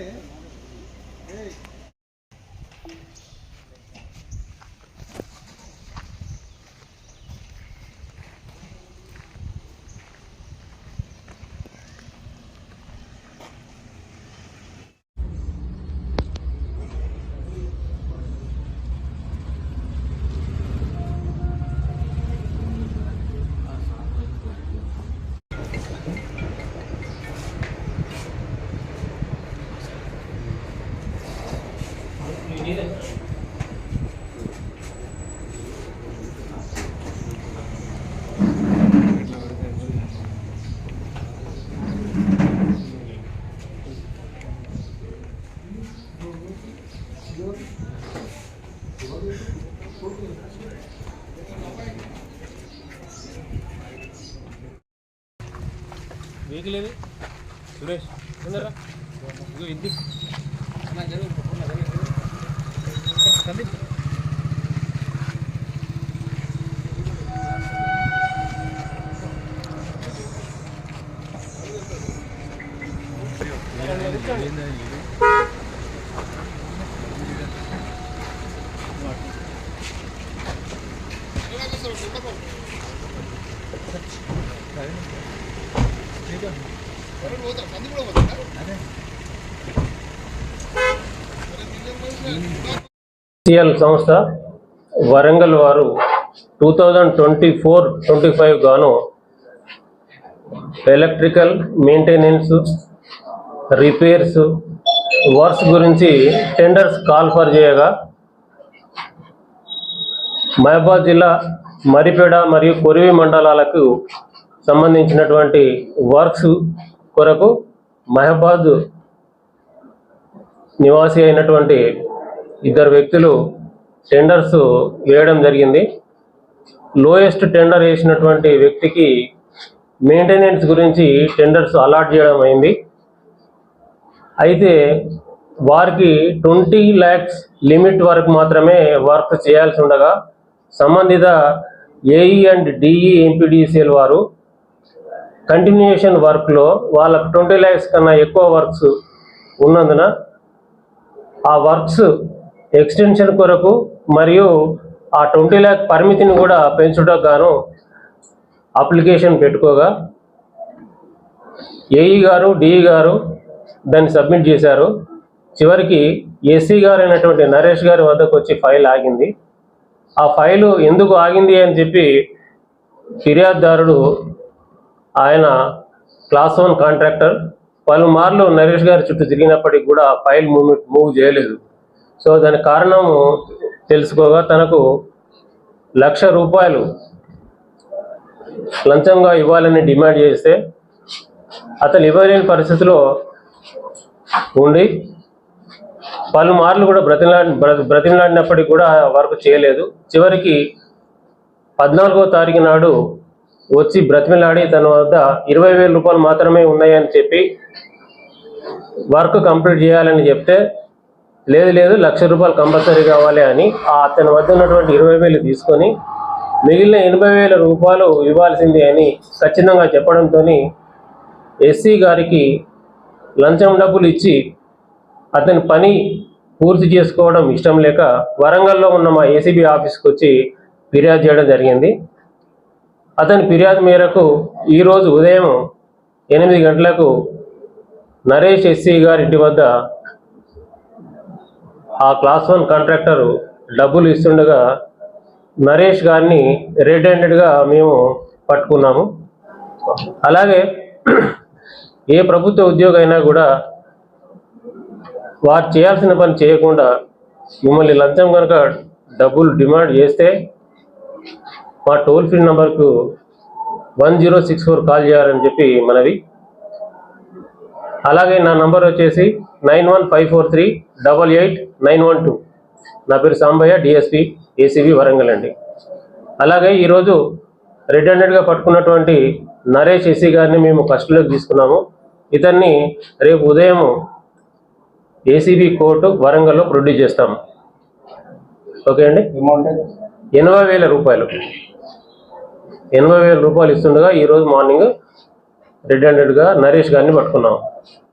É. Ei. Vehicle ఏది Suresh Damit Thank you. CL సంస్థ వరంగల్ వారు two thousand twenty four twenty five గాను ఎలక్ట్రికల్ మెయింటెనెన్స్ రిపేర్స్ వర్క్స్ గురించి tenders call for చేయగా మహబాద్ జిల్లా మరిపేడ మరియు కొరివి మండలాలకు సంబంధించినటువంటి వర్క్స్ కొరకు మహబాద్ నివాసి అయినటువంటి ఇద్దరు వ్యక్తులు టెండర్స్ వేయడం జరిగింది. లోయెస్ట్ టెండర్ వేసినటువంటి వ్యక్తికి మెయింటెనెన్స్ గురించి టెండర్స్ అలాట్ చేయడం అయింది. అయితే వారికి ట్వంటీ ల్యాక్స్ లిమిట్ వరకు మాత్రమే వర్క్ చేయాల్సి ఉండగా సంబంధిత ఏఈ అండ్ డిఈ ఎంపీడీసీఎల్ వారు కంటిన్యూషన్ వర్క్లో వాళ్ళకు ట్వంటీ ల్యాక్స్ కన్నా ఎక్కువ వర్క్స్ ఉన్నందున ఆ వర్క్స్ ఎక్స్టెన్షన్ కొరకు మరియు ఆ ట్వంటీ ల్యాక్ పరిమితిని కూడా పెంచుటకు గాను అప్లికేషన్ పెట్టుకోగా ఏఈ గారు డిఈ గారు దాన్ని సబ్మిట్ చేశారు. చివరికి ఎస్సీ గారు అయినటువంటి నరేష్ గారి వద్దకు వచ్చి ఫైల్ ఆగింది. ఆ ఫైలు ఎందుకు ఆగింది అని చెప్పి ఫిర్యాదుదారుడు ఆయన క్లాస్ వన్ కాంట్రాక్టర్ పలుమార్లు నరేష్ గారి చుట్టూ తిరిగినప్పటికీ కూడా ఫైల్ మూవ్ మూవ్ చేయలేదు. సో దానికి కారణము తెలుసుకోగా తనకు లక్ష రూపాయలు లంచంగా ఇవ్వాలని డిమాండ్ చేస్తే అతను ఇవ్వలేని పరిస్థితిలో ఉండి పలుమార్లు కూడా బ్రతిమలాడి బ్ర- బ్రతిమలాడినప్పటికీ కూడా వర్క్ చేయలేదు. చివరికి పద్నాలుగో తారీఖు నాడు వచ్చి బ్రతిమలాడి తన వద్ద ఇరవై వేల రూపాయలు మాత్రమే ఉన్నాయని చెప్పి వర్క్ కంప్లీట్ చేయాలని చెప్తే లేదు లేదు లక్ష రూపాయలు కంపల్సరీ కావాలి అని అతని వద్ద ఉన్నటువంటి ఇరవై వేలు తీసుకొని మిగిలిన ఎనభై వేల రూపాయలు ఇవ్వాల్సిందే అని ఖచ్చితంగా చెప్పడంతో ఎస్సీ గారికి లంచం డబ్బులు ఇచ్చి అతని పని పూర్తి చేసుకోవడం ఇష్టం లేక వరంగల్లో ఉన్న మా ఏసీబీ ఆఫీస్కి వచ్చి ఫిర్యాదు చేయడం జరిగింది. అతని ఫిర్యాదు మేరకు ఈరోజు ఉదయం ఎనిమిది గంటలకు నరేష్ ఎస్సీ గారి ఇంటి వద్ద ఆ క్లాస్ వన్ కాంట్రాక్టర్ డబ్బులు ఇస్తుండగా నరేష్ గారిని రెడ్ హ్యాండెడ్గా మేము పట్టుకున్నాము. అలాగే ఏ ప్రభుత్వ ఉద్యోగం అయినా కూడా వారు చేయాల్సిన పని చేయకుండా మిమ్మల్ని లంచం కనుక డబ్బులు డిమాండ్ చేస్తే మా టోల్ ఫ్రీ నంబర్కు one zero six four call చేయాలని చెప్పి మనవి. అలాగే నా నంబర్ వచ్చేసి nine one five four three double eight nine one two. నా పేరు సాంబయ్య డిఎస్పి ఏసీబీ వరంగల్ అండి. అలాగే ఈరోజు రెడ్ హ్యాండెడ్గా పట్టుకున్నటువంటి నరేష్ ఎస్సీ గారిని మేము కస్టడీలోకి తీసుకున్నాము. ఇతన్ని రేపు ఉదయం ఏసీబీ కోర్టు వరంగల్లో ప్రొడ్యూస్ చేస్తాము. ఓకే అండి? ఎనభై వేల రూపాయలు. ఎనభై వేల రూపాయలు ఇస్తుండగా ఈరోజు మార్నింగ్ రెడ్ హ్యాండెడ్గా నరేష్ గారిని పట్టుకున్నాం.